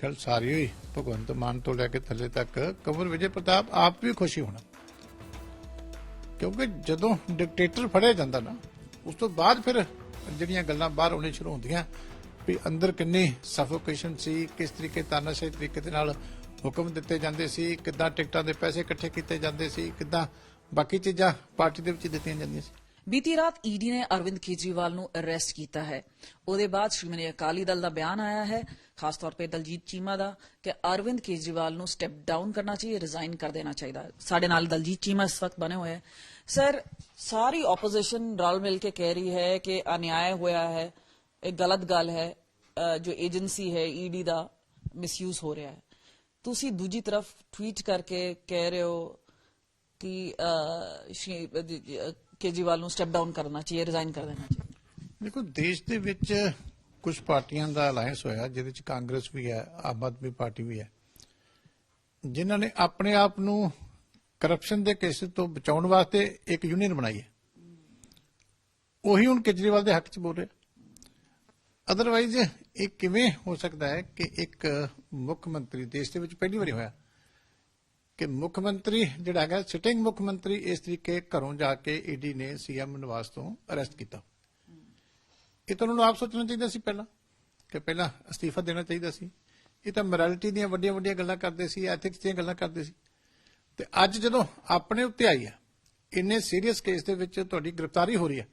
ਖਿਆਲ ਸਾਰੀ ਹੋਈ, ਭਗਵੰਤ ਮਾਨ ਤੋਂ ਲੈ ਕੇ ਥੱਲੇ ਤੱਕ ਕੰਵਰ ਵਿਜੇ ਪ੍ਰਤਾਪ ਆਪ ਵੀ ਖੁਸ਼ੀ ਹੋਣਾ। ਕਿਉਂਕਿ ਜਦੋਂ ਡਿਕਟੇਟਰ ਫੜਿਆ ਜਾਂਦਾ ਨਾ, ਉਸ ਤੋਂ ਬਾਅਦ ਫਿਰ ਜਿਹੜੀਆਂ ਗੱਲਾਂ ਬਾਹਰ ਆਉਣੀਆਂ ਸ਼ੁਰੂ ਹੁੰਦੀਆਂ, ਵੀ ਅੰਦਰ ਕਿੰਨੀ ਸਫੋਕੇਸ਼ਨ ਸੀ, ਕਿਸ ਤਰੀਕੇ ਤਾਨਾਸ਼ਾਹੀ ਤਰੀਕੇ ਦੇ ਨਾਲ ਹੁਕਮ ਦਿੱਤੇ ਜਾਂਦੇ ਸੀ, ਕਿੱਦਾਂ ਟਿਕਟਾਂ ਦੇ ਪੈਸੇ ਇਕੱਠੇ ਕੀਤੇ ਜਾਂਦੇ ਸੀ, ਕਿੱਦਾਂ ਬਾਕੀ ਚੀਜ਼ਾਂ ਪਾਰਟੀ ਦੇ ਵਿੱਚ ਦਿੱਤੀਆਂ ਜਾਂਦੀਆਂ ਸੀ। ਬੀਤੀ ਰਾਤ ਈਡੀ ਨੇ ਅਰਵਿੰਦ ਕੇਜਰੀਵਾਲ ਨੂੰ ਅਰੈਸਟ ਕੀਤਾ ਹੈ। ਉਹਦੇ ਬਾਅਦ ਸ਼੍ਰੋਮਣੀ ਅਕਾਲੀ ਦਲ ਦਾ ਬਿਆਨ ਆਇਆ ਹੈ। ਖਾਸ ਤੌਰ ਤੇ ਦਲਜੀਤ ਚੀਮਾ ਦਾ ਕਿ ਅਰਵਿੰਦ ਕੇਜਰੀਵਾਲ ਨੂੰ ਸਟੈਪ ਡਾਊਨ ਕਰਨਾ ਚਾਹੀਏ ਰਿਜ਼ਾਈਨ ਕਰ ਦੇਣਾ ਚਾਹੀਦਾ ਸਾਡੇ ਨਾਲ ਦਲਜੀਤ ਚੀਮਾ ਇਸ ਵਕਤ ਬਣੇ ਹੋਏ ਹੈ। ਸਰ ਸਾਰੀ ਆਪੋਜੀਸ਼ਨ ਰਲ ਮਿਲ ਕੇ ਕਹਿ ਰਹੀ ਹੈ ਕਿ ਅਨਿਆਏ ਹੋਇਆ ਹੈ, ਇਹ ਗਲਤ ਗੱਲ ਹੈ ਜੋ ਏਜੰਸੀ ਹੈ ਈਡੀ ਦਾ ਮਿਸਯੂਜ਼ ਹੋ ਰਿਹਾ ਹੈ। ਤੁਸੀਂ ਦੂਜੀ ਤਰਫ ਟਵੀਟ ਕਰਕੇ ਕਹਿ ਰਹੇ ਹੋ ਕਿ ਅ, ਨੂੰ ਸਟੈਪ ਡਾਊਨ ਕਰਨਾ ਚਾਹੀਏ ਰਿਜ਼ਾਈਨ ਕਰ ਦੇਣਾ ਚਾਹੀਏ। ਦੇਖੋ ਦੇਸ਼ ਦੇ ਵਿੱਚ ਕੁਝ ਪਾਰਟੀਆਂ ਦਾ ਅਲਾਈਅੰਸ ਹੋਇਆ ਜਿਹਦੇ ਵਿੱਚ ਕਾਂਗਰਸ ਵੀ ਹੈ ਆਮ ਆਦਮੀ ਪਾਰਟੀ ਵੀ ਹੈ ਜਿਨ੍ਹਾਂ ਨੇ ਆਪਣੇ ਆਪ ਨੂੰ ਕਰਪਸ਼ਨ ਦੇ ਕੇਸ ਤੋਂ ਬਚਾਉਣ ਵਾਸਤੇ ਇੱਕ ਯੂਨੀਅਨ ਬਣਾਈ ਹੈ। ਉਹੀ ਹੁਣ ਕੇਜਰੀਵਾਲ ਦੇ ਹੱਕ 'ਚ ਬੋਲ ਰਿਹਾ। ਅਦਰਵਾਈਜ਼ ਇਹ ਕਿਵੇਂ ਹੋ ਸਕਦਾ ਹੈ ਕਿ ਇੱਕ ਮੁੱਖ ਮੰਤਰੀ ਦੇਸ਼ ਦੇ ਵਿੱਚ ਪਹਿਲੀ ਵਾਰੀ ਹੋਇਆ? ਕਿ ਮੁੱਖ ਮੰਤਰੀ ਜਿਹੜਾ ਹੈਗਾ ਸਿਟਿੰਗ ਮੁੱਖ ਮੰਤਰੀ ਇਸ ਤਰੀਕੇ ਘਰੋਂ ਜਾ ਕੇ ਈਡੀ ਨੇ ਸੀਐਮ ਨਿਵਾਸ ਤੋਂ ਅਰੈਸਟ ਕੀਤਾ। ਇਹ ਤਾਂ ਉਹਨਾਂ ਨੂੰ ਆਪ ਸੋਚਣਾ ਚਾਹੀਦਾ ਸੀ ਪਹਿਲਾਂ, ਕਿ ਪਹਿਲਾਂ ਅਸਤੀਫਾ ਦੇਣਾ ਚਾਹੀਦਾ ਸੀ। ਇਹ ਤਾਂ ਮੋਰੈਲਿਟੀ ਦੀਆਂ ਵੱਡੀਆਂ ਵੱਡੀਆਂ ਗੱਲਾਂ ਕਰਦੇ ਸੀ ਐਥਿਕਸ ਦੀਆਂ ਗੱਲਾਂ ਕਰਦੇ ਸੀ। ਤੇ ਅੱਜ ਜਦੋਂ ਆਪਣੇ ਉੱਤੇ ਆਈ ਆ ਇੰਨੇ ਸੀਰੀਅਸ ਕੇਸ ਦੇ ਵਿੱਚ ਤੁਹਾਡੀ ਗ੍ਰਿਫਤਾਰੀ ਹੋ ਰਹੀ ਹੈ,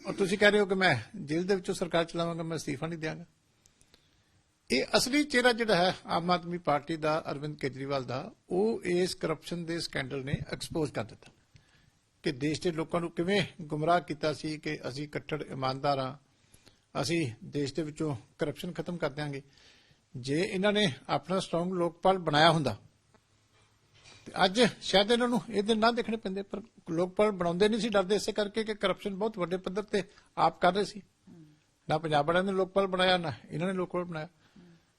ਔਰ ਤੁਸੀਂ ਕਹਿ ਰਹੇ ਹੋ ਕਿ ਮੈਂ ਜੇਲ੍ਹ ਦੇ ਵਿੱਚੋਂ ਸਰਕਾਰ ਚਲਾਵਾਂਗਾ, ਮੈਂ ਅਸਤੀਫਾ ਨਹੀਂ ਦਿਆਂਗਾ। ਇਹ ਅਸਲੀ ਚਿਹਰਾ ਜਿਹੜਾ ਹੈ, ਆਮ ਆਦਮੀ ਪਾਰਟੀ ਦਾ, ਅਰਵਿੰਦ ਕੇਜਰੀਵਾਲ ਦਾ, ਉਹ ਇਸ ਕਰਪਸ਼ਨ ਦੇ ਸਕੈਂਡਲ ਨੇ ਐਕਸਪੋਜ਼ ਕਰ ਦਿੱਤਾ। ਕਿ ਦੇਸ਼ ਦੇ ਲੋਕਾਂ ਨੂੰ ਕਿਵੇਂ ਗੁੰਮਰਾਹ ਕੀਤਾ ਸੀ ਕਿ ਅਸੀਂ ਕੱਟੜ ਇਮਾਨਦਾਰ ਹਾਂ, ਅਸੀਂ ਦੇਸ਼ ਦੇ ਵਿੱਚੋਂ ਕਰਪਸ਼ਨ ਖਤਮ ਕਰ ਦਿਆਂਗੇ। ਜੇ ਇਹਨਾਂ ਨੇ ਆਪਣਾ ਸਟਰੋਂਗ ਲੋਕਪਾਲ ਬਣਾਇਆ ਹੁੰਦਾ, ਤੇ ਅੱਜ ਸ਼ਾਇਦ ਇਹਨਾਂ ਨੂੰ ਇਹ ਦਿਨ ਨਾ ਦੇਖਣੇ ਪੈਂਦੇ, ਪਰ ਲੋਕਪਾਲ ਬਣਾਉਂਦੇ ਨਹੀਂ ਸੀ, ਡਰਦੇ ਇਸੇ ਕਰਕੇ ਕਿ ਕਰਪਸ਼ਨ ਬਹੁਤ ਵੱਡੇ ਪੱਧਰ ਤੇ ਆਪ ਕਰ ਰਹੇ ਸੀ। ਨਾ ਪੰਜਾਬ ਵਾਲਿਆਂ ਨੇ ਲੋਕਪਾਲ ਬਣਾਇਆ, ਨਾ ਇਹਨਾਂ ਨੇ ਲੋਕਪਾਲ ਬਣਾਇਆ।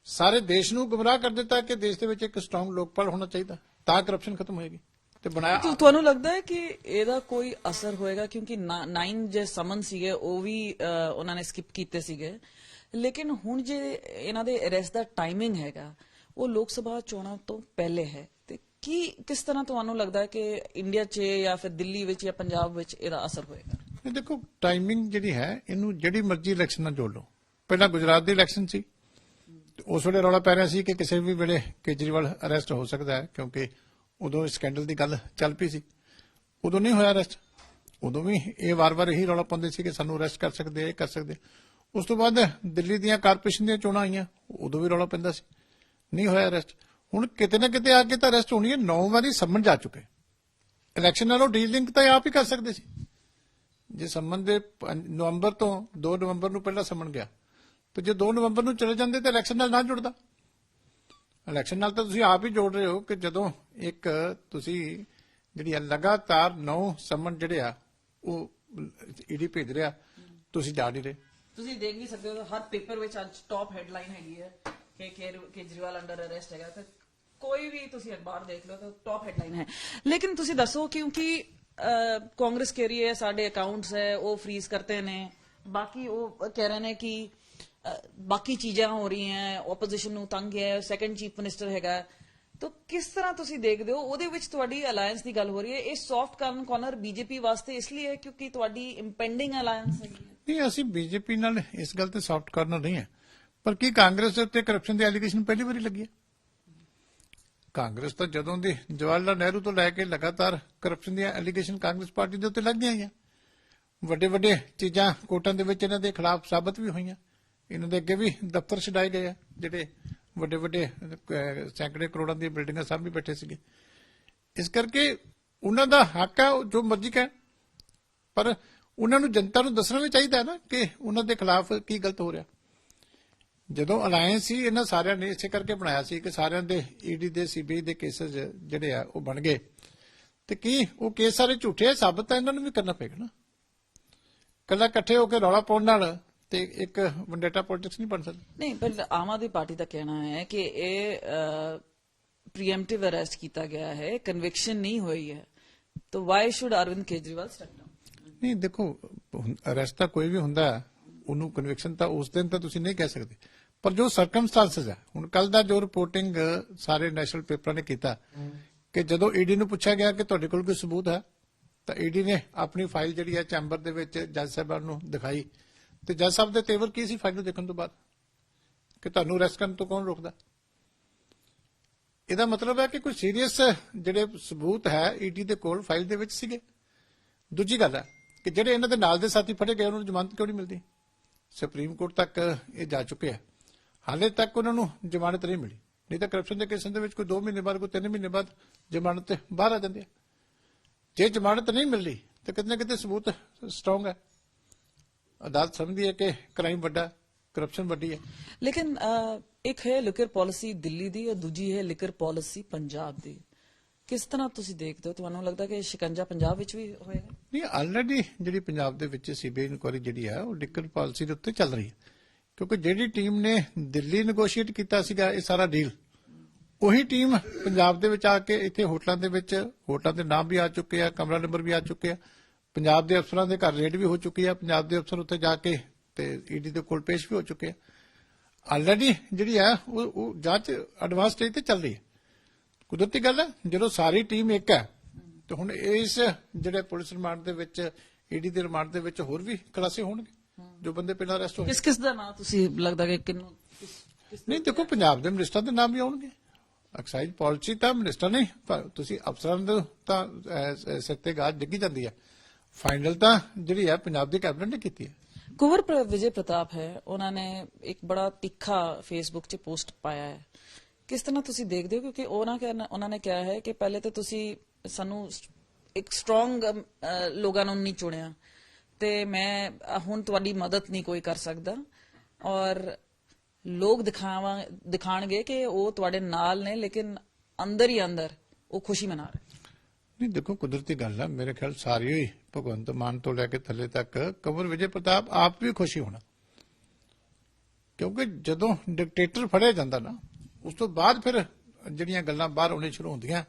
ਸਾਰੇ ਦੇਸ਼ ਨੂੰ ਗੁੰਮਰਾਹ ਕਰ ਦਿੱਤਾ ਕਿ ਦੇਸ਼ ਦੇ ਵਿੱਚ ਇੱਕ ਸਟਰੋਂਗ ਲੋਕਪਾਲ ਹੋਣਾ ਚਾਹੀਦਾ ਤਾਂ ਕਰਪਸ਼ਨ ਖਤਮ ਹੋਏਗੀ ਤੇ ਬਣਾਇਆ ਤੁ- ਤੁਹਾਨੂੰ ਲੱਗਦਾ ਹੈ ਕਿ ਇਹਦਾ ਕੋਈ ਅਸਰ ਹੋਏਗਾ? ਕਿਉਂਕਿ 9 ਜੇ ਸਮਨ ਸੀਗੇ ਉਹ ਵੀ ਉਹਨਾਂ ਨੇ ਸਕਿਪ ਕੀਤੇ ਸੀਗੇ। ਲੇਕਿਨ ਹੁਣ ਜੇ ਇਹਨਾਂ ਦੇ ਅਰੈਸਟ ਦਾ ਟਾਈਮਿੰਗ ਹੈਗਾ ਉਹ ਲੋਕ ਸਭਾ ਚੋਣਾਂ ਤੋਂ ਪਹਿਲੇ ਹੈ। ਤੇ ਕੀ ਕਿਸ ਤਰ੍ਹਾਂ ਤੁਹਾਨੂੰ ਲੱਗਦਾ ਹੈ ਕਿ ਇੰਡੀਆ 'ਚ ਜਾਂ ਫਿਰ ਦਿੱਲੀ ਵਿੱਚ ਜਾਂ ਪੰਜਾਬ ਵਿੱਚ ਇਹਦਾ ਅਸਰ ਹੋਏਗਾ? ਇਹ ਦੇਖੋ ਟਾਈਮਿੰਗ ਜਿਹੜੀ ਹੈ ਇਹਨੂੰ ਜਿਹੜੀ ਮਰਜ਼ੀ ਇਲੈਕਸ਼ਨ ਨਾਲ ਜੋੜ ਲਓ। ਪਹਿਲਾਂ ਗੁਜਰਾਤ ਦੀ ਇਲੈਕਸ਼ਨ ਸੀ। ਉਸ ਵੇਲੇ ਰੌਲਾ ਪੈ ਰਿਹਾ ਸੀ ਕਿ ਕਿਸੇ ਵੀ ਵੇਲੇ ਕੇਜਰੀਵਾਲ ਅਰੈਸਟ ਹੋ ਸਕਦਾ ਹੈ, ਕਿਉਂਕਿ ਉਦੋਂ ਸਕੈਂਡਲ ਦੀ ਗੱਲ ਚੱਲ ਪਈ ਸੀ। ਉਦੋਂ ਨਹੀਂ ਹੋਇਆ ਅਰੈਸਟ। ਉਦੋਂ ਵੀ ਇਹ ਵਾਰ-ਵਾਰ ਇਹੀ ਰੌਲਾ ਪਾਉਂਦੇ ਸੀ ਕਿ ਸਾਨੂੰ ਅਰੈਸਟ ਕਰ ਸਕਦੇ, ਇਹ ਕਰ ਸਕਦੇ। ਉਸ ਤੋਂ ਬਾਅਦ ਦਿੱਲੀ ਦੀਆਂ ਕਾਰਪੋਰੇਸ਼ਨ ਦੀਆਂ ਚੋਣਾਂ ਆਈਆਂ, ਉਦੋਂ ਵੀ ਰੌਲਾ ਪੈਂਦਾ ਸੀ। ਨਹੀਂ ਹੋਇਆ ਅਰੈਸਟ। ਹੁਣ ਕਿਤੇ ਨਾ ਕਿਤੇ ਆ ਕੇ ਤਾਂ ਅਰੈਸਟ ਹੋਣੀ ਹੈ 9 ਵਾਰੀ ਸੰਮਨ ਜਾ ਚੁੱਕੇ। ਇਲੈਕਸ਼ਨ ਨਾਲੋਂ ਡੀਲਿੰਗ ਤਾਂ ਆਪ ਹੀ ਕਰ ਸਕਦੇ ਸੀ। ਜੇ ਸੰਮਨ ਦੇ ਪੰਜ- ਨਵੰਬਰ ਤੋਂ 2 ਨਵੰਬਰ ਨੂੰ ਪਹਿਲਾਂ ਸੰਮਨ ਗਿਆ ਤੇ ਜੇ 2 ਨਵੰਬਰ ਨੂੰ ਚਲੇ ਜਾਂਦੇ ਤਾਂ ਇਲੈਕਸ਼ਨ ਨਾਲ ਨਾ ਜੁੜਦਾ। ਇਲੈਕਸ਼ਨ ਨਾਲ ਤਾਂ ਤੁਸੀਂ ਆਪ ਹੀ ਜੋੜ ਰਹੇ ਹੋ ਕਿ ਜਦੋਂ ਇੱਕ ਤੁਸੀਂ ਜਿਹੜੀ ਲਗਾਤਾਰ 9 ਸੰਮਨ ਜਿਹੜੇ ਆ, ਉਹ ਈਡੀ ਭੇਜ ਰਿਹਾ, ਤੁਸੀਂ ਜਾ ਨਹੀਂ ਰਹੇ। ਤੁਸੀਂ ਦੇਖ ਵੀ ਸਕਦੇ ਹੋ, ਹਰ ਪੇਪਰ ਵਿੱਚ ਅੱਜ ਟੌਪ ਹੈਡਲਾਈਨ ਹੈਗੀ ਹੈ ਕਿ ਕੇਜਰੀਵਾਲ ਅੰਡਰ ਅਰੈਸਟ ਹੈਗਾ। ਤੇ ਕੋਈ ਵੀ ਤੁਸੀਂ ਅਖਬਾਰ ਦੇਖ ਲਓ ਤਾਂ ਟੌਪ ਹੈਡਲਾਈਨ ਹੈ। ਲੇਕਿਨ ਤੁਸੀਂ ਦੱਸੋ ਕਿਉਂਕਿ ਕਾਂਗਰਸ ਕਹਿ ਰਹੀ ਹੈ, ਸਾਡੇ ਅਕਾਊਂਟਸ ਹੈ, ਉਹ ਫ੍ਰੀਜ਼ ਕਰਤੇ ਨੇ। ਬਾਕੀ ਉਹ ਕਹਿ ਰਹੇ ਨੇ ਕਿ ਬਾਕੀ ਚੀਜ਼ਾਂ ਹੋ ਰਹੀਆਂ ਆਪੋਜੀਸ਼ਨ ਨੂੰ ਤੰਗ ਹੈ ਸੈਕੰਡ ਚੀਫ ਮਿਨਿਸਟਰ ਹੈਗਾ। ਤਾਂ ਕਿਸ ਤਰ੍ਹਾਂ ਤੁਸੀਂ ਦੇਖਦੇ ਹੋ? ਉਹਦੇ ਵਿੱਚ ਤੁਹਾਡੀ ਅਲਾਈਅੰਸ ਦੀ ਗੱਲ ਹੋ ਰਹੀ ਹੈ। ਇਹ ਸੌਫਟ ਕਾਰਨ ਕਾਰਨਰ ਬੀਜੇਪੀ ਵਾਸਤੇ ਇਸ ਲਈ ਹੈ ਕਿਉਂਕਿ ਤੁਹਾਡੀ ਇੰਪੈਂਡਿੰਗ ਅਲਾਈਅੰਸ ਹੈ। ਨਹੀਂ, ਅਸੀਂ ਬੀਜੇਪੀ ਨਾਲ ਇਸ ਗੱਲ ਤੇ ਸੌਫਟ ਕਾਰਨਰ ਨਹੀਂ ਹੈ। ਪਰ ਕੀ ਕਾਂਗਰਸ ਦੇ ਉੱਤੇ ਕਰਪਸ਼ਨ ਦੀ ਐਲੀਗੇਸ਼ਨ ਪਹਿਲੀ ਵਾਰੀ ਲੱਗੀ ਹੈ? ਕਾਂਗਰਸ ਤਾਂ ਜਦੋਂ ਦੀ ਜਵਾਹਰ ਲਾਲ ਨਹਿਰੂ ਤੋਂ ਲੈ ਕੇ ਲਗਾਤਾਰ ਕਰਪਸ਼ਨ ਦੀਆਂ ਐਲੀਗੇਸ਼ਨ ਕਾਂਗਰਸ ਪਾਰਟੀ ਦੇ ਉੱਤੇ ਲੱਗੀਆਂ ਆਈਆਂ ਵੱਡੇ ਵੱਡੇ ਚੀਜ਼ਾਂ ਕੋਰਟਾਂ ਦੇ ਵਿੱਚ ਇਹਨਾਂ ਦੇ ਖਿਲਾਫ ਸਾਬਤ ਵੀ ਹੋਈਆਂ। ਇਹਨਾਂ ਦੇ ਅੱਗੇ ਵੀ ਦਫ਼ਤਰ ਛਡਾਏ ਗਏ ਆ, ਜਿਹੜੇ ਵੱਡੇ ਵੱਡੇ ਸੈਂਕੜੇ ਕਰੋੜਾਂ ਦੀਆਂ ਬਿਲਡਿੰਗਾਂ ਸਾਹਮਣੇ ਬੈਠੇ ਸੀਗੇ। ਇਸ ਕਰਕੇ ਉਹਨਾਂ ਦਾ ਹੱਕ ਹੈ ਜੋ ਮਰਜ਼ੀ ਕਹਿਣ, ਪਰ ਉਹਨਾਂ ਨੂੰ ਜਨਤਾ ਨੂੰ ਦੱਸਣਾ ਵੀ ਚਾਹੀਦਾ ਹੈ ਨਾ ਕਿ ਉਹਨਾਂ ਦੇ ਖਿਲਾਫ ਕੀ ਗਲਤ ਹੋ ਰਿਹਾ। ਜਦੋਂ ਅਲਾਈਅੰਸ ਸੀ ਇਹਨਾਂ ਸਾਰਿਆਂ ਨੇ ਇਸੇ ਕਰਕੇ ਬਣਾਇਆ ਸੀ ਕਿ ਸਾਰਿਆਂ ਦੇ ਈਡੀ ਦੇ, ਸੀਬੀਆਈ ਦੇ ਕੇਸਸ ਜਿਹੜੇ ਆ, ਉਹ ਬਣ ਗਏ। ਤੇ ਕੀ ਉਹ ਕੇਸ ਸਾਰੇ ਝੂਠੇ ਆ? ਸਾਬਤ ਤਾਂ ਇਹਨਾਂ ਨੂੰ ਵੀ ਕਰਨਾ ਪਏਗਾ ਨਾ। ਕੱਲਾ ਇਕੱਠੇ ਹੋ ਕੇ ਰੌਲਾ ਪਾਉਣ ਨਾਲ ਤੇ ਇੱਕ ਵੰਡੇਟਾ ਪੋਲਿਟਿਕਸ ਨਹੀਂ ਬਣ ਸਕਦੀ? ਨਹੀਂ ਪਰ ਆਮ ਆਦਮੀ ਪਾਰਟੀ ਦਾ ਕਹਿਣਾ ਹੈ ਕਿ ਇਹ ਪ੍ਰੀਐਮਪਟਿਵ ਅਰੈਸਟ ਕੀਤਾ ਗਿਆ ਹੈ ਕਨਵਿਕਸ਼ਨ ਨਹੀਂ ਹੋਈ ਹੈ। ਤਾਂ why should Arvind Kejriwal step down ਨਹੀਂ ਦੇਖੋ ਅਰੈਸਟ ਤਾਂ ਕੋਈ ਵੀ ਹੁੰਦਾ ਉਹਨੂੰ ਕਨਵਿਕਸ਼ਨ ਤਾਂ ਉਸ ਦਿਨ ਤਾਂ ਤੁਸੀਂ ਨਹੀਂ ਕਹਿ ਸਕਦੇ। ਪਰ ਜੋ ਸਰਕਮਸਟੈਂਸਸ ਹੈ ਹੁਣ ਕੱਲ ਦਾ ਜੋ ਰਿਪੋਰਟਿੰਗ ਸਾਰੇ ਨੈਸ਼ਨਲ ਪੇਪਰਾਂ ਨੇ ਕੀਤਾ ਕਿ ਜਦੋਂ ਈਡੀ ਨੂੰ ਪੁੱਛਿਆ ਗਿਆ ਕਿ ਤੁਹਾਡੇ ਕੋਲ ਕੋਈ ਸਬੂਤ ਹੈ ਤਾਂ ਈਡੀ ਨੇ ਆਪਣੀ ਫਾਈਲ ਜਿਹੜੀ ਹੈ ਚੈਂਬਰ ਦੇ ਵਿੱਚ ਜੱਜ ਸਾਹਿਬਾਨ ਨੂੰ ਦਿਖਾਈ। ਤੇ ਜੱਜ ਸਾਹਿਬ ਦੇ ਤੇਵਰ ਕੀ ਸੀ ਫਾਈਲ ਨੂੰ ਦੇਖਣ ਤੋਂ ਬਾਅਦ? ਕਿ ਤੁਹਾਨੂੰ ਅਰੈਸਟ ਕਰਨ ਤੋਂ ਕੌਣ ਰੋਕਦਾ? ਇਹਦਾ ਮਤਲਬ ਹੈ ਕਿ ਕੋਈ ਸੀਰੀਅਸ ਜਿਹੜੇ ਸਬੂਤ ਹੈ ਈਡੀ ਦੇ ਕੋਲ ਫਾਈਲ ਦੇ ਵਿੱਚ ਸੀਗੇ। ਦੂਜੀ ਗੱਲ ਹੈ ਕਿ ਜਿਹੜੇ ਇਹਨਾਂ ਦੇ ਨਾਲ ਦੇ ਸਾਥੀ ਫੜੇ ਗਏ, ਉਹਨਾਂ ਨੂੰ ਜ਼ਮਾਨਤ ਕਿਉਂ ਨਹੀਂ ਮਿਲਦੀ? ਸੁਪਰੀਮ ਕੋਰਟ ਤੱਕ ਇਹ ਜਾ ਚੁੱਕੇ ਹਾਲੇ ਤੱਕ ਉਹਨਾਂ ਨੂੰ ਜ਼ਮਾਨਤ ਨਹੀਂ ਮਿਲੀ। ਨਹੀਂ ਤਾਂ ਕਰਪਸ਼ਨ ਦੇ ਕੇਸਾਂ ਦੇ ਵਿੱਚ ਕੋਈ 2 ਮਹੀਨੇ ਬਾਅਦ, ਕੋਈ 3 ਮਹੀਨੇ ਬਾਅਦ ਜ਼ਮਾਨਤ ਬਾਹਰ ਆ ਜਾਂਦੇ ਜੇ ਜ਼ਮਾਨਤ ਨਹੀਂ ਮਿਲਦੀ ਤਾਂ ਕਿਤੇ ਨਾ ਕਿਤੇ ਸਬੂਤ ਸਟਰੋਂਗ ਹੈ। ਅਦਾਲਤ ਸਮਝਦੀ ਹੈ ਕਿ ਕ੍ਰਾਈਮ ਵੱਡਾ ਕਰਪਸ਼ਨ ਵੱਡੀ ਹੈ। ਲੇਕਿਨ ਇੱਕ ਹੈ ਲਿਕਰ ਪਾਲਿਸੀ ਦਿੱਲੀ ਦੀ ਔਰ ਦੂਜੀ ਹੈ ਲਿਕਰ ਪਾਲਿਸੀ ਪੰਜਾਬ ਦੀ। ਕਿਸ ਤਰ੍ਹਾਂ ਤੁਸੀਂ ਦੇਖਦੇ ਹੋ? ਤੁਹਾਨੂੰ ਲੱਗਦਾ ਕਿ ਸ਼ਿਕੰਜਾ ਪੰਜਾਬ ਵਿੱਚ ਵੀ ਹੋਏਗਾ? ਨਹੀਂ ਆਲਰੇਡੀ ਜਿਹੜੀ ਪੰਜਾਬ ਦੇ ਵਿੱਚ ਸੀਬੀਆਈ ਇਨਕੁਆਇਰੀ ਜਿਹੜੀ ਹੈ ਉਹ ਲਿਕਰ ਪਾਲਿਸੀ ਦੇ ਉੱਤੇ ਚੱਲ ਰਹੀ ਹੈ। ਕਿਉਂਕਿ ਜਿਹੜੀ ਟੀਮ ਨੇ ਦਿੱਲੀ ਨੈਗੋਸ਼ੀਏਟ ਕੀਤਾ ਸੀਗਾ ਇਹ ਸਾਰਾ ਡੀਲ ਉਹੀ ਟੀਮ ਪੰਜਾਬ ਦੇ ਵਿੱਚ ਆ ਕੇ ਇੱਥੇ ਹੋਟਲਾਂ ਦੇ ਵਿੱਚ ਹੋਟਲਾਂ ਦੇ ਨਾਮ ਵੀ ਆ ਚੁੱਕੇ ਆ ਕਮਰਾ ਨੰਬਰ ਵੀ ਆ ਚੁੱਕੇ ਆ। ਪੰਜਾਬ ਦੇ ਅਫਸਰਾਂ ਦੇ ਘਰ ਰੇਡ ਵੀ ਹੋ ਚੁੱਕੀ ਆ ਪੰਜਾਬ ਦੇ ਅਫਸਰ ਉੱਥੇ ਜਾ ਕੇ ਤੇ ਈਡੀ ਦੇ ਕੋਲ ਪੇਸ਼ ਵੀ ਹੋ ਚੁੱਕੇ ਆ ਆਲਰੇਡੀ ਜਿਹੜੀ ਆ ਉਹ ਉਹ ਜਾਂਚ ਐਡਵਾਂਸ ਸਟੇਜ ਤੇ ਚੱਲ ਰਹੀ ਹੈ। ਕੁਦਰਤੀ ਗੱਲ ਹੈ ਜਦੋਂ ਸਾਰੀ ਟੀਮ ਇੱਕ ਹੈ ਤੇ ਹੁਣ ਇਸ ਜਿਹੜੇ ਪੁਲਿਸ ਰਿਮਾਂਡ ਦੇ ਵਿੱਚ ਈਡੀ ਦੇ ਰਿਮਾਂਡ ਦੇ ਵਿੱਚ ਹੋਰ ਵੀ ਖੁਲਾਸੇ ਹੋਣਗੇ ਜੋ ਬੰਦੇ ਪਹਿਲਾਂ ਅਰੈਸਟ ਹੋਏ। ਕਿਸ ਕਿਸ ਦਾ ਨਾਮ ਤੁਸੀਂ ਲੱਗਦਾ ਕਿ ਕਿੰਨੂੰ ਨਹੀਂ ਦੇਖੋ ਪੰਜਾਬ ਦੇ ਮਿਨਿਸਟਰ ਦੇ ਨਾਮ ਵੀ ਆਉਣਗੇ। ਐਕਸਾਈਜ਼ ਪਾਲਿਸੀ ਤਾਂ ਮਿਨਿਸਟਰ ਨਹੀਂ ਪਰ ਤੁਸੀਂ ਅਫਸਰਾਂ ਦੇ ਤਾਂ ਅਹ, ਸਿਰ ਤੇ ਗਾਜ ਡਿੱਗੀ ਜਾਂਦੀ ਹੈ। ਫਾਈਨਲ ਤਾਂ ਜਿਹੜੀ ਹੈ ਪੰਜਾਬ ਦੀ ਕੈਬਨਿਟ ਨੇ ਕੀਤੀ ਹੈ। ਕੁੰਵਰ ਵਿਜੇ ਪ੍ਰਤਾਪ ਹੈ, ਉਹਨਾਂ ਨੇ ਇੱਕ ਬੜਾ ਤਿੱਖਾ ਫੇਸਬੁੱਕ ਚ ਪੋਸਟ ਪਾਇਆ ਹੈ। ਕਿਸ ਤਰ੍ਹਾਂ ਤੁਸੀਂ ਦੇਖਦੇ ਹੋ? ਕਿਉਂਕਿ ਉਹਨਾਂ ਕਹਿਣਾ, ਉਹਨਾਂ ਨੇ ਕਿਹਾ ਹੈ ਕਿ ਪਹਿਲੇ ਤਾਂ ਤੁਸੀਂ ਸਾਨੂੰ ਇੱਕ ਸਟਰੋਂਗ ਲੋਕਾਂ ਨੂੰ ਨਹੀਂ ਚੁਣਿਆ। ਤੇ ਮੈਂ ਹੁਣ ਤੁਹਾਡੀ ਮਦਦ ਨਹੀਂ ਕੋਈ ਕਰ ਸਕਦਾ। ਔਰ ਲੋਕ ਦਿਖਾਵਾਂ, ਦਿਖਾਣਗੇ ਕਿ ਉਹ ਤੁਹਾਡੇ ਨਾਲ ਨੇ, ਲੇਕਿਨ ਅੰਦਰ ਹੀ ਅੰਦਰ ਉਹ ਖੁਸ਼ੀ ਮਨਾ ਰਹੇ ਨਹੀਂ, ਦੇਖੋ ਕੁਦਰਤੀ ਗੱਲ ਆ, ਮੇਰੇ ਖਿਆਲ ਸਾਰੀ ਹੋਈ, ਭਗਵੰਤ ਮਾਨ ਤੋਂ ਲੈ ਕੇ ਥੱਲੇ ਤੱਕ ਕੰਵਰ ਵਿਜੇ ਪ੍ਰਤਾਪ ਆਪ ਵੀ ਖੁਸ਼ੀ ਹੋਣਾ। ਕਿਉਂਕਿ ਜਦੋਂ ਡਿਕਟੇਟਰ ਫੜਿਆ ਜਾਂਦਾ ਨਾ, ਉਸ ਤੋਂ ਬਾਅਦ ਫਿਰ ਜਿਹੜੀਆਂ ਗੱਲਾਂ ਬਾਹਰ ਆਉਣੀਆਂ ਸ਼ੁਰੂ ਹੁੰਦੀਆਂ,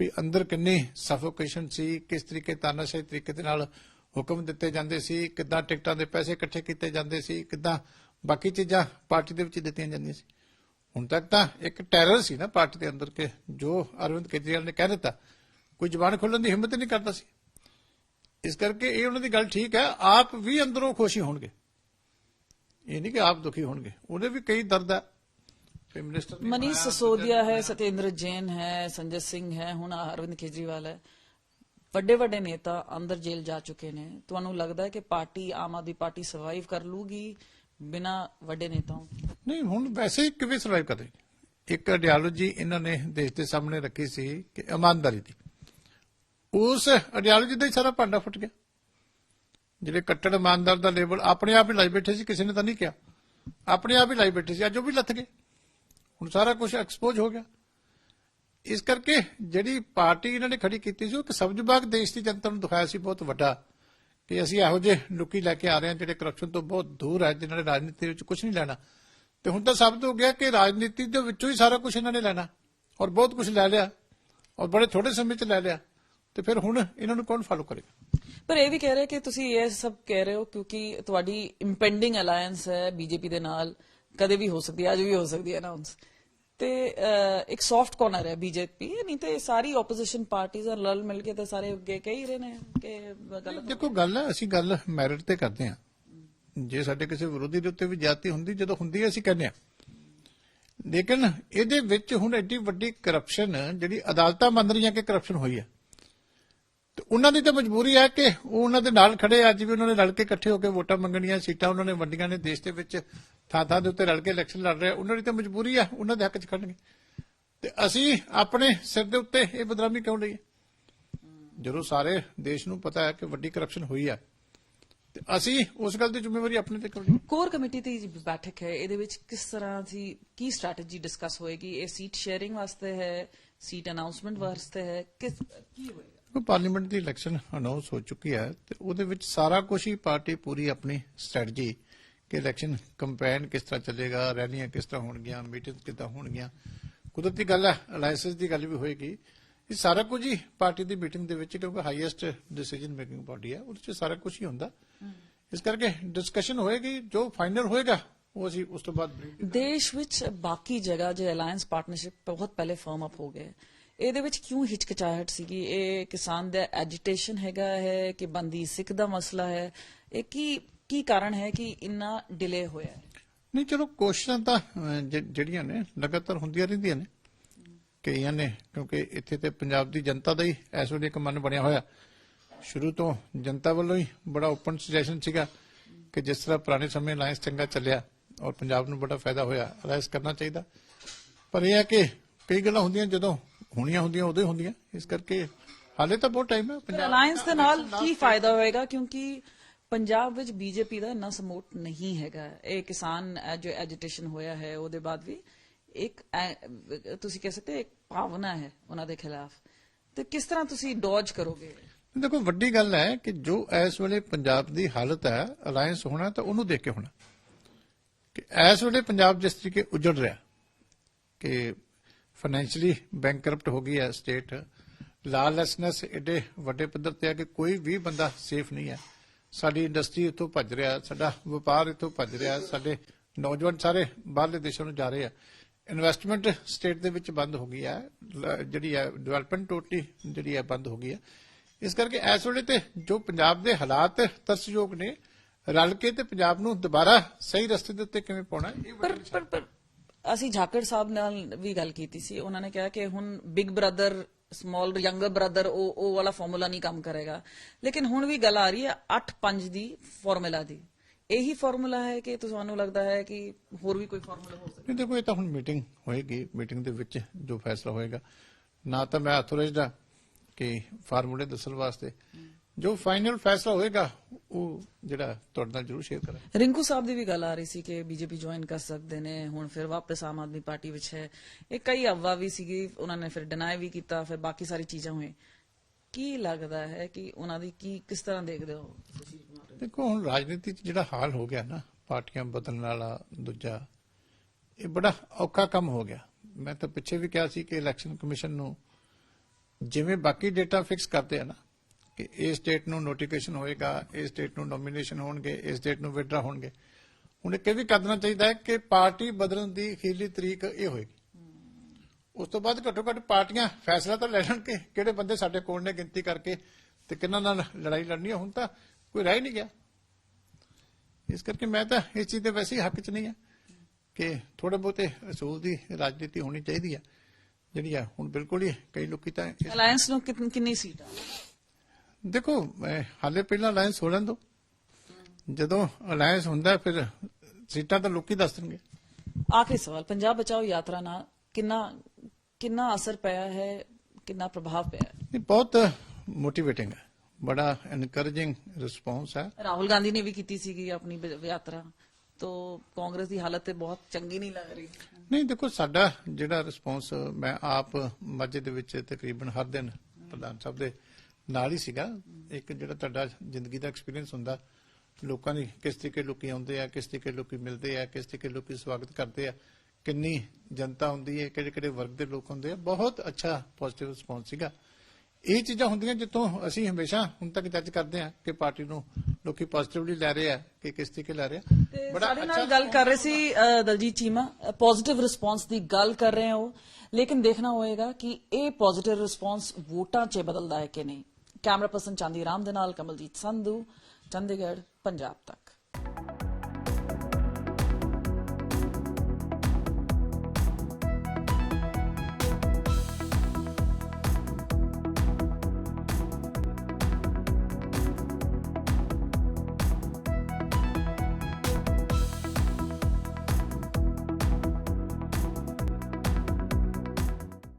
ਵੀ ਅੰਦਰ ਕਿੰਨੀ ਸਫੋਕੇਸ਼ਨ ਸੀ, ਕਿਸ ਤਰੀਕੇ ਤਾਨਾਸ਼ਾਹੀ ਤਰੀਕੇ ਦੇ ਨਾਲ ਹੁਕਮ ਦਿੱਤੇ ਜਾਂਦੇ ਸੀ, ਕਿੱਦਾਂ ਟਿਕਟਾਂ ਦੇ ਪੈਸੇ ਇਕੱਠੇ ਕੀਤੇ ਜਾਂਦੇ ਸੀ, ਕਿੱਦਾਂ ਬਾਕੀ ਚੀਜ਼ਾਂ ਪਾਰਟੀ ਦੇ ਵਿੱਚ ਦਿੱਤੀਆਂ ਜਾਂਦੀਆਂ ਸੀ। ਹੁਣ ਤੱਕ ਤਾਂ ਇੱਕ ਟੈਰਰ ਸੀ ਨਾ ਪਾਰਟੀ ਦੇ ਅੰਦਰ ਕਿ ਜੋ ਅਰਵਿੰਦ ਕੇਜਰੀਵਾਲ ਨੇ ਕਹਿ ਦਿੱਤਾ ਕੋਈ ਜ਼ਬਾਨ ਖੋਲਣ ਦੀ ਹਿੰਮਤ ਨਹੀਂ ਕਰਦਾ ਸੀ। ਇਸ ਕਰਕੇ ਇਹ ਉਹਨਾਂ ਦੀ ਗੱਲ ਠੀਕ ਹੈ ਆਪ ਵੀ ਅੰਦਰੋਂ ਖੁਸ਼ੀ ਹੋਣਗੇ। ਇਹ ਨਹੀਂ ਕਿ ਆਪ ਦੁਖੀ ਹੋਣਗੇ ਉਹਦੇ ਵੀ ਕਈ ਦਰਦ ਹੈ। ਮਿਨਿਸਟਰ ਮਨੀਸ਼ ਸਸੋਦੀਆ ਹੈ ਸਤਿੰਦਰ ਜੈਨ ਹੈ ਸੰਜय ਸਿੰਘ ਹੈ ਹੁਣ ਅਰਵਿੰਦ ਕੇਜਰੀਵਾਲ ਹੈ। ਵੱਡੇ ਵੱਡੇ ਨੇਤਾ ਅੰਦਰ ਜੇਲ੍ਹ ਜਾ ਚੁੱਕੇ ਨੇ। ਤੁਹਾਨੂੰ ਲੱਗਦਾ ਹੈ ਕਿ party Aam Aadmi Party survive ਕਰ ਲੂਗੀ ਬਿਨਾ ਵੱਡੇ ਨੇਤਾਓਂ? ਨਹੀਂ ਹੁਣ ਵੈਸੇ ਹੀ ਕਿਵੇਂ ਸਰਵਾਈਵ ਕਰ? ਇੱਕ ਆਈਡੀਓਲੋਜੀ ਇਹਨਾਂ ਨੇ ਦੇਸ਼ ਦੇ ਸਾਹਮਣੇ ਰੱਖੀ ਸੀ ਕਿ ਇਮਾਨਦਾਰੀ ਦੀ। ਉਸ ਆਈਡੀਓਲੋਜੀ ਦਾ ਹੀ ਸਾਰਾ ਭਾਂਡਾ ਫੁੱਟ ਗਿਆ। ਜਿਹੜੇ ਕੱਟੜ ਇਮਾਨਦਾਰ ਦਾ ਲੇਬਲ ਆਪਣੇ ਆਪ ਹੀ ਲਾਈ ਬੈਠੇ ਸੀ, ਕਿਸੇ ਨੇ ਤਾਂ ਨਹੀਂ ਕਿਹਾ। ਆਪਣੇ ਆਪ ਹੀ ਲਾਈ ਬੈਠੇ ਸੀ, ਅੱਜ ਉਹ ਵੀ ਲੱਥ ਗਏ। ਹੁਣ ਸਾਰਾ ਕੁਝ ਐਕਸਪੋਜ਼ ਹੋ ਗਿਆ। ਇਸ ਕਰਕੇ ਜਿਹੜੀ ਪਾਰਟੀ ਇਹਨਾਂ ਨੇ ਖੜੀ ਕੀਤੀ ਸੀ, ਉਹ ਇੱਕ ਸਬਜ਼ਬਾਗ ਦੇਸ਼ ਦੀ ਜਨਤਾ ਨੂੰ ਦਿਖਾਇਆ ਸੀ, ਬਹੁਤ ਵੱਡਾ। ਕਿ ਅਸੀਂ ਇਹੋ ਜਿਹੇ ਲੁਕੀ ਲੈ ਕੇ ਆ ਰਹੇ ਹਾਂ, ਜਿਹੜੇ ਕਰਪਸ਼ਨ ਤੋਂ ਬਹੁਤ ਦੂਰ ਹੈ, ਜਿਨ੍ਹਾਂ ਨੇ ਰਾਜਨੀਤੀ ਵਿੱਚ ਕੁਝ ਨਹੀਂ ਲੈਣਾ। ਤੇ ਹੁਣ ਤਾਂ ਸਾਬਤ ਹੋ ਗਿਆ ਕਿ ਰਾਜਨੀਤੀ ਦੇ ਵਿੱਚੋਂ ਹੀ ਸਾਰਾ ਕੁਝ ਇਹਨਾਂ ਨੇ ਲੈਣਾ। ਔਰ ਬਹੁਤ ਕੁਝ ਲੈ ਲਿਆ। ਔਰ ਬੜੇ ਥੋੜੇ ਸਮੇਂ 'ਚ ਲੈ ਲਿਆ। ਤੇ ਫਿਰ ਹੁਣ ਇਹਨਾਂ ਨੂੰ ਕੌਣ ਫਾਲੋ ਕਰੇਗਾ? ਪਰ ਇਹ ਵੀ ਕਹਿ ਰਹੇ ਕਿ ਤੁਸੀਂ ਇਹ ਸਭ ਕਹਿ ਰਹੇ ਹੋ ਕਿਉਂਕਿ ਤੁਹਾਡੀ ਇੰਪੈਂਡਿੰਗ ਅਲਾਈਅੰਸ ਹੈ ਬੀਜੇਪੀ ਦੇ ਨਾਲ ਕਦੇ ਵੀ ਹੋ ਸਕਦੀ ਹੈ ਅੱਜ ਵੀ ਹੋ ਸਕਦੀ ਹੈ ਅਨਾਉਂਸ ਤੇ ਇੱਕ ਸੌਫਟ ਕਾਰਨਰ ਹੈ ਬੀਜੇਪੀ ਨਹੀਂ ਤੇ ਸਾਰੀ ਆਪੋਜੀਸ਼ਨ ਪਾਰਟੀਆਂ ਰਲ ਮਿਲ ਕੇ ਤੇ ਸਾਰੇ ਅੱਗੇ ਕਹਿ ਹੀ ਰਹੇ ਨੇ ਕਿ ਗਲਤ ਦੇਖੋ ਗੱਲ ਹੈ ਅਸੀਂ ਗੱਲ ਮੈਰਿਟ ਤੇ ਕਰਦੇ ਹਾਂ। ਜੇ ਸਾਡੇ ਕਿਸੇ ਵਿਰੋਧੀ ਦੇ ਉੱਤੇ ਵੀ ਜਾਤੀ ਹੁੰਦੀ ਜਦੋਂ ਹੁੰਦੀ ਹੈ ਅਸੀਂ ਕਹਿੰਦੇ ਹਾਂ। ਲੇਕਿਨ ਇਹਦੇ ਵਿੱਚ ਹੁਣ ਐਡੀ ਵੱਡੀ ਕਰਪਸ਼ਨ ਜਿਹੜੀ ਅਦਾਲਤਾਂ ਮੰਨ ਰਹੀਆਂ ਕਿ ਕਰਪਸ਼ਨ ਹੋਈ ਹੈ। ਤੇ ਉਹਨਾਂ ਦੀ ਤਾਂ ਮਜਬੂਰੀ ਹੈ ਕਿ ਉਹ ਉਹਨਾਂ ਦੇ ਨਾਲ ਖੜੇ ਅੱਜ ਵੀ ਉਹਨਾਂ ਨੇ ਰਲ ਕੇ ਇਕੱਠੇ ਹੋ ਕੇ ਵੋਟਾਂ ਮੰਗਣੀਆਂ, ਸੀਟਾਂ ਉਹਨਾਂ ਨੇ ਵੰਡੀਆਂ ਨੇ ਦੇਸ਼ ਦੇ ਵਿੱਚ ਥਾਂ ਥਾਂ ਦੇ ਉੱਤੇ ਰਲ ਕੇ ਇਲੈਕਸ਼ਨ ਲੜ ਰਹੇ ਉਹਨਾਂ ਦੀ ਤਾਂ ਮਜਬੂਰੀ ਹੈ ਉਹਨਾਂ ਦੇ ਹੱਕ 'ਚ ਖੜਨਗੇ ਤੇ ਅਸੀਂ ਆਪਣੇ ਸਿਰ ਦੇ ਉੱਤੇ ਇਹ ਬਦਨਾਮੀ ਕਿਉਂ ਲਈਏ ਜਦੋਂ ਸਾਰੇ ਦੇਸ਼ ਨੂੰ ਪਤਾ ਹੈ ਕਿ ਵੱਡੀ ਕਰਪਸ਼ਨ ਹੋਈ ਹੈ ਤੇ ਅਸੀਂ ਉਸ ਗੱਲ ਦੀ ਜ਼ਿੰਮੇਵਾਰੀ ਆਪਣੇ ਤੇ ਕਿਉਂ ਕੋਰ ਕਮੇਟੀ ਦੀ ਬੈਠਕ ਹੈ, ਇਹਦੇ ਵਿੱਚ ਕਿਸ ਤਰ੍ਹਾਂ ਦੀ, ਕੀ ਸਟ੍ਰੈਟਜੀ ਡਿਸਕਸ ਹੋਏਗੀ? ਇਹ ਸੀਟ ਸ਼ੇਅਰਿੰਗ ਵਾਸਤੇ ਹੈ ਸੀਟ ਅਨਾਉਂਸਮੈਂਟ ਵਾਸਤੇ ਹੈ, ਕਿਸ, ਕੀ ਹੋਏਗਾ? ਪਾਰਲੀਮੈਂਟ ਦੀ ਇਲੈਕਸ਼ਨ ਅਨਾਉਂਸ ਹੋ ਚੁੱਕੀ ਹੈ ਤੇ ਉਹਦੇ ਵਿੱਚ ਸਾਰਾ ਕੁਝ ਹੀ ਪਾਰਟੀ ਪੂਰੀ ਆਪਣੀ ਸਟ੍ਰੈਟਜੀ ਕਿ ਇਲੈਕਸ਼ਨ ਕੰਪੇਨ ਕਿਸ ਤਰ੍ਹਾਂ ਚੱਲੇਗਾ, ਰੈਲੀਆਂ ਕਿਸ ਤਰ੍ਹਾਂ ਹੋਣਗੀਆਂ, ਮੀਟਿੰਗਸ ਕਿੱਦਾਂ ਹੋਣਗੀਆਂ। ਕੁਦਰਤੀ ਗੱਲ ਹੈ ਅਲਾਈਸੈਂਸ ਦੀ ਗੱਲ ਵੀ ਹੋਏਗੀ। ਇਹ ਸਾਰਾ ਕੁਝ ਹੀ ਪਾਰਟੀ ਦੀ ਮੀਟਿੰਗ ਦੇ ਵਿੱਚ, ਕਿਉਂਕਿ ਹਾਈਐਸਟ ਡਿਸੀਜਨ ਮੇਕਿੰਗ ਬਾਡੀ ਹੈ, ਉਹਦੇ 'ਚ ਸਾਰਾ ਕੁਝ ਹੀ ਹੁੰਦਾ। ਇਸ ਕਰਕੇ ਡਿਸਕਸ਼ਨ ਹੋਏਗੀ, ਜੋ ਫਾਈਨਲ ਹੋਏਗਾ, ਉਹ ਅਸੀਂ ਉਸ ਤੋਂ ਬਾਅਦ ਦੇਸ਼ ਵਿੱਚ ਬਾਕੀ ਜਗ੍ਹਾ, ਜੇ ਅਲਾਈਅੰਸ ਪਾਰਟਨਰਸ਼ਿਪ ਬਹੁਤ ਪਹਿਲੇ ਫਰਮ ਅਪ ਹੋ ਗਏ ਇਹਦੇ ਵਿੱਚ ਕਿਉਂ ਹਿਚਕਚਾਹਟ ਸੀਗੀ? ਇਹ ਕਿਸਾਨ ਦਾ ਐਜੀਟੇਸ਼ਨ ਹੈਗਾ ਹੈ ਕਿ ਬੰਦੀ ਸਿੱਖ ਦਾ ਮਸਲਾ ਹੈ? ਇਹ ਕੀ ਕੀ ਕਾਰਨ ਹੈ ਕਿ ਇੰਨਾ ਡਿਲੇ ਹੋਇਆ ਨਹੀਂ, ਚਲੋ ਕੋਸ਼ਿਸ਼ਾਂ ਤਾਂ ਜਿਹੜੀਆਂ ਨੇ ਲਗਾਤਾਰ ਹੁੰਦੀਆਂ ਰਹਿੰਦੀਆਂ ਨੇ। ਕਈਆਂ ਨੇ, ਕਿਉਂਕਿ ਇੱਥੇ ਤੇ ਪੰਜਾਬ ਦੀ ਜਨਤਾ ਦਾ ਹੀ ਇਸ ਵੇਲੇ ਇੱਕ ਮਨ ਬਣਿਆ ਹੋਇਆ। ਸ਼ੁਰੂ ਤੋਂ ਜਨਤਾ ਵੱਲੋਂ ਹੀ ਬੜਾ ਓਪਨ ਸੁਜੈਸ਼ਨ ਸੀਗਾ ਕਿ ਜਿਸ ਤਰ੍ਹਾਂ ਪੁਰਾਣੇ ਸਮੇਂ ਅਲਾਈਅੰਸ ਚੰਗਾ ਚੱਲਿਆ ਔਰ ਪੰਜਾਬ ਨੂੰ ਬੜਾ ਫਾਇਦਾ ਹੋਇਆ ਅਲਾਈਅੰਸ ਕਰਨਾ ਚਾਹੀਦਾ। ਪਰ ਇਹ ਹੈ ਕਿ ਕਈ ਗੱਲਾਂ ਹੁੰਦੀਆਂ ਜਦੋਂ ਹੋਣੀਆਂ ਹੁੰਦੀਆਂ ਉਦੋਂ ਹੀ ਹੁੰਦੀਆਂ। ਇਸ ਕਰਕੇ ਹਾਲੇ ਤਾਂ ਬਹੁਤ ਟਾਈਮ ਹੈ ਪਰ ਅਲਾਈਅੰਸ ਦੇ ਨਾਲ ਕੀ ਫਾਇਦਾ ਹੋਏਗਾ? ਕਿਉਂਕਿ ਪੰਜਾਬ ਵਿੱਚ ਬੀਜੇਪੀ ਦਾ ਇੰਨਾ ਸਪੋਰਟ ਨਹੀਂ ਹੈਗਾ। ਇਹ ਕਿਸਾਨ ਜੋ ਐਜੀਟੇਸ਼ਨ ਹੋਇਆ ਹੈ ਉਹਦੇ ਬਾਅਦ ਵੀ ਇੱਕ ਤੁਸੀਂ ਕਹਿ ਸਕਦੇ ਇੱਕ ਭਾਵਨਾ ਹੈ ਉਹਨਾਂ ਦੇ ਖਿਲਾਫ। ਤੇ ਕਿਸ ਤਰ੍ਹਾਂ ਤੁਸੀਂ ਡੋਜ ਕਰੋਗੇ? ਦੇਖੋ ਵੱਡੀ ਗੱਲ ਹੈ ਕਿ ਜੋ ਇਸ ਵੇਲੇ ਪੰਜਾਬ ਦੀ ਹਾਲਤ ਹੈ ਅਲਾਈਅੰਸ ਹੋਣਾ ਤਾਂ ਉਹਨੂੰ ਦੇਖ ਕੇ ਹੋਣਾ। ਕਿ ਇਸ ਵੇਲੇ ਪੰਜਾਬ ਜਿਸ ਤਰੀਕੇ ਉਜੜ ਰਿਹਾ ਕਿ ਫਾਈਨੈਂਸ਼ੀਅਲੀ ਬੈਂਕਰਪਟ ਹੋ ਗਈ ਹੈ ਸਟੇਟ ਲਾਲੈਸਨੈਸ ਏਡੇ ਵੱਡੇ ਪੱਧਰ ਤੇ ਹੈ ਕਿ ਕੋਈ ਵੀ ਬੰਦਾ ਸੇਫ ਨਹੀਂ ਹੈ। ਸਾਡੀ ਇੰਡਸਟਰੀ ਇੱਥੋਂ ਭੱਜ ਰਿਹਾ, ਸਾਡਾ ਵਪਾਰ ਇੱਥੋਂ ਭੱਜ ਰਿਹਾ, ਸਾਡੇ ਨੌਜਵਾਨ ਸਾਰੇ ਬਾਹਰਲੇ ਦੇਸ਼ਾਂ ਨੂੰ ਜਾ ਰਹੇ ਆ। ਇਨਵੈਸਟਮੈਂਟ ਸਟੇਟ ਦੇ ਵਿੱਚ ਬੰਦ ਹੋ ਗਈ ਹੈ। ਜਿਹੜੀ ਹੈ ਡਿਵੈਲਪਮੈਂਟ ਟੋਟਲੀ ਜਿਹੜੀ ਹੈ ਬੰਦ ਹੋ ਗਈ ਹੈ। ਇਸ ਕਰਕੇ ਇਸ ਵੇਲੇ ਤੇ ਜੋ ਪੰਜਾਬ ਦੇ ਹਾਲਾਤ ਤਰਸਯੋਗ ਨੇ, ਰਲ ਕੇ ਤੇ ਪੰਜਾਬ ਨੂੰ ਦੁਬਾਰਾ ਸਹੀ ਰਸਤੇ ਦੇ ਉੱਤੇ ਕਿਵੇਂ ਪਾਉਣਾ, ਇਹ ਪਰ ਪਰ ਪਰ ਅਸੀਂ ਝਾਕੜ ਸਾਹਿਬ ਨਾਲ ਵੀ ਗੱਲ ਕੀਤੀ ਸੀ। ਉਹਨਾਂ ਨੇ ਕਿਹਾ ਕਿ ਹੁਣ big brother small younger brother ਉਹ ਉਹ ਵਾਲਾ ਫਾਰਮੂਲਾ ਨਹੀਂ ਕੰਮ ਕਰੇਗਾ। ਲੇਕਿਨ ਹੁਣ ਵੀ ਗੱਲ ਆ ਰਹੀ ਹੈ 8-5 ਦੀ ਫਾਰਮੂਲਾ ਦੀ। ਇਹੀ ਫਾਰਮੂਲਾ ਹੈ ਕਿ ਤੁਹਾਨੂੰ ਲੱਗਦਾ ਹੈ ਕਿ ਹੋਰ ਵੀ ਕੋਈ ਫਾਰਮੂਲਾ ਹੋ ਸਕਦਾ ਨਹੀਂ, ਦੇਖੋ, ਇਹ ਤਾਂ ਹੁਣ ਮੀਟਿੰਗ ਹੋਏਗੀ। ਮੀਟਿੰਗ ਦੇ ਵਿੱਚ ਜੋ ਫੈਸਲਾ ਹੋਏਗਾ। ਨਾ ਤਾਂ ਮੈਂ ਅਥੋਰਾਈਜ਼ਡ ਆ ਕਿ ਫਾਰਮੂਲੇ ਦੱਸਣ ਵਾਸਤੇ। ਜੋ ਫਾਈਨਲ ਫੈਸਲਾ ਹੋਏਗਾ ਉਹ ਜਿਹੜਾ ਤੁਹਾਡੇ ਨਾਲ ਜ਼ਰੂਰ ਸ਼ੇਅਰ ਕਰਾਂਗੇ। ਰਿੰਕੂ ਸਾਹਿਬ ਦੀ ਵੀ ਗੱਲ ਆ ਰਹੀ ਸੀ ਕਿ ਬੀਜੇਪੀ ਜੁਆਇਨ ਕਰ ਸਕਦੇ ਨੇ ਹੁਣ ਫਿਰ ਵਾਪਸ ਆਮ ਆਦਮੀ ਪਾਰਟੀ ਵਿੱਚ ਹੈ। ਇਹ ਕਈ ਅਫਵਾਹ ਵੀ ਸੀਗੀ ਉਹਨਾਂ ਨੇ ਫਿਰ ਡਿਨਾਈ ਵੀ ਕੀਤਾ ਫਿਰ ਬਾਕੀ ਸਾਰੀ ਚੀਜ਼ਾਂ ਹੋਏ ਕੀ ਲੱਗਦਾ ਹੈ ਕਿ ਉਹਨਾਂ ਦੀ ਕੀ ਕਿਸ ਤਰ੍ਹਾਂ ਦੇਖਦੇ ਹੋ? ਦੇਖੋ ਹੁਣ ਰਾਜਨੀਤੀ 'ਚ ਜਿਹੜਾ ਹਾਲ ਹੋ ਗਿਆ ਨਾ ਪਾਰਟੀਆਂ ਬਦਲਣ ਵਾਲਾ ਦੂਜਾ ਇਹ ਬੜਾ ਔਖਾ ਕੰਮ ਹੋ ਗਿਆ। ਮੈਂ ਤਾਂ ਪਿੱਛੇ ਵੀ ਕਿਹਾ ਸੀ ਕਿ ਇਲੈਕਸ਼ਨ ਕਮਿਸ਼ਨ ਨੂੰ ਜਿਵੇਂ ਬਾਕੀ ਡੇਟਾ ਫਿਕਸ ਕਰਦੇ ਆ ਨਾ ਕਿ ਇਸ ਡੇਟ ਨੂੰ ਨੋਟੀਫਿਕੇਸ਼ਨ ਹੋਏਗਾ ਇਸ ਡੇਟ ਨੂੰ ਨੋਮੀਨੇਸ਼ਨ ਹੋਣਗੇ ਇਸ ਡੇਟ ਨੂੰ ਵਿਡਰਾ ਹੋਣਗੇ। ਹੁਣ ਇਹ ਵੀ ਕਰਨਾ ਚਾਹੀਦਾ ਹੈ ਕਿ ਪਾਰਟੀ ਬਦਲਣ ਦੀ ਅਖੀਰਲੀ ਤਰੀਕ ਇਹ ਹੋਏਗੀ। ਉਸ ਤੋਂ ਬਾਅਦ ਘੱਟੋ ਘੱਟ ਪਾਰਟੀਆਂ ਫੈਸਲਾ ਤਾਂ ਲੈ ਲੈਣ ਕਿ ਕਿਹੜੇ ਬੰਦੇ ਸਾਡੇ ਕੋਲ ਨੇ ਗਿਣਤੀ ਕਰਕੇ ਤੇ ਕਿਹਨਾਂ ਨਾਲ ਲੜਾਈ ਲੜਨੀ ਹੈ ਹੁਣ ਤਾਂ ਕੋਈ ਰਹਿ ਨਹੀਂ ਗਿਆ। ਇਸ ਕਰਕੇ ਮੈਂ ਤਾਂ ਇਸ ਚੀਜ਼ ਦੇ ਵੈਸੇ ਹੀ ਹੱਕ 'ਚ ਨਹੀਂ ਆ ਕਿ ਥੋੜੇ ਬਹੁਤੇ ਅਸੂਲ ਦੀ ਰਾਜਨੀਤੀ ਹੋਣੀ ਚਾਹੀਦੀ ਆ। ਜਿਹੜੀ ਆ, ਹੁਣ ਬਿਲਕੁਲ ਹੀ ਕਈ ਲੋਕੀ ਤਾਂ ਅਲਾਈਅੰਸ ਨੂੰ ਕਿੰਨੀ ਸੀਟਾਂ ਦੇਖੋ ਮੈਂ ਹਾਲੇ ਪਹਿਲਾਂ ਅਲਾਈਅੰਸ ਹੋ ਲੈਣ ਦੋ ਜਦੋਂ ਅਲਾਈਅੰਸ ਹੁੰਦਾ ਫਿਰ ਸੀਟਾਂ ਤਾਂ ਲੋਕੀ ਦੱਸ ਦੇਣਗੇ। ਆਖਰੀ ਸਵਾਲ ਪੰਜਾਬ ਬਚਾਓ ਯਾਤਰਾ ਨਾਲ ਕਿੰਨਾ ਕਿੰਨਾ ਅਸਰ ਪਿਆ ਹੈ ਕਿੰਨਾ ਪ੍ਰਭਾਵ ਪਿਆ ਹੈ? ਬਹੁਤ ਮੋਟੀਵੇਟਿੰਗ ਹੈ। ਬੜਾ ਐਨਕਰੇਜਿੰਗ ਰਿਸਪੌਂਸ ਹੈ। ਰਾਹੁਲ ਗਾਂਧੀ ਨੇ ਵੀ ਕੀਤੀ ਸੀਗੀ ਆਪਣੀ ਯਾਤਰਾ। ਤੋਂ ਕਾਂਗਰਸ ਦੀ ਹਾਲਤ ਤੇ ਬਹੁਤ ਚੰਗੀ ਨਹੀਂ ਲੱਗ ਰਹੀ। ਨਹੀਂ ਦੇਖੋ ਸਾਡਾ ਜਿਹੜਾ ਰਿਸਪੌਂਸ ਮੈਂ ਆਪ ਮਸਜਿਦ ਦੇ ਵਿੱਚ ਤਕਰੀਬਨ ਹਰ ਦਿਨ ਪ੍ਰਧਾਨ ਸਾਹਿਬ ਦੇ ਨਾਲ ਹੀ ਸੀਗਾ। ਇੱਕ ਜਿਹੜਾ ਤੁਹਾਡਾ ਜ਼ਿੰਦਗੀ ਦਾ ਐਕਸਪੀਰੀਅੰਸ ਹੁੰਦਾ ਲੋਕਾਂ ਦੀ ਕਿਸ ਤਰੀਕੇ ਲੋਕੀ ਆਉਂਦੇ ਆ ਕਿਸ ਤਰੀਕੇ ਲੋਕੀ ਮਿਲਦੇ ਆ ਕਿਸ ਤਰੀਕੇ ਲੋਕੀ ਸਵਾਗਤ ਕਰਦੇ ਆ ਕਿੰਨੀ ਜਨਤਾ ਹੁੰਦੀ ਹੈ ਕਿਹੜੇ ਕਿਹੜੇ ਵਰਗ ਦੇ ਲੋਕ ਹੁੰਦੇ ਆ ਬਹੁਤ ਅੱਛਾ ਪੋਜ਼ਿਟਿਵ ਰਿਸਪੌਂਸ ਸੀਗਾ। ਇਹ ਚੀਜ਼ਾਂ ਹੁੰਦੀਆਂ ਜਿੱਥੋਂ ਅਸੀਂ ਹਮੇਸ਼ਾ ਹੁਣ ਤੱਕ ਜੱਜ ਕਰਦੇ ਆ ਕਿ ਪਾਰਟੀ ਨੂੰ ਲੋਕੀ ਪੋਜ਼ਿਟਿਵਲੀ ਲੈ ਰਹੇ ਆ ਕਿ ਕਿਸ ਤਰੀਕੇ ਲੈ ਰਹੇ ਆ। ਤੇ ਸਾਡੇ ਨਾਲ ਗੱਲ ਕਰ ਰਹੇ ਸੀ ਦਲਜੀਤ ਚੀਮਾ। ਪੋਜ਼ਿਟਿਵ ਰਿਸਪੌਂਸ ਦੀ ਗੱਲ ਕਰ ਰਹੇ ਹੋ ਲੇਕਿਨ ਦੇਖਣਾ ਹੋਏਗਾ ਕਿ ਇਹ ਪੋਜ਼ਿਟਿਵ ਰਿਸਪੌਂਸ ਵੋਟਾਂ 'ਚ ਬਦਲਦਾ ਹੈ ਕਿ ਨਹੀਂ। ਕੈਮਰਾ ਪਰਸਨ ਚਾਂਦੀ ਰਾਮ ਦੇ ਨਾਲ ਕਮਲਜੀਤ ਸੰਧੂ ਚੰਡੀਗੜ੍ਹ ਪੰਜਾਬ ਤੱਕ।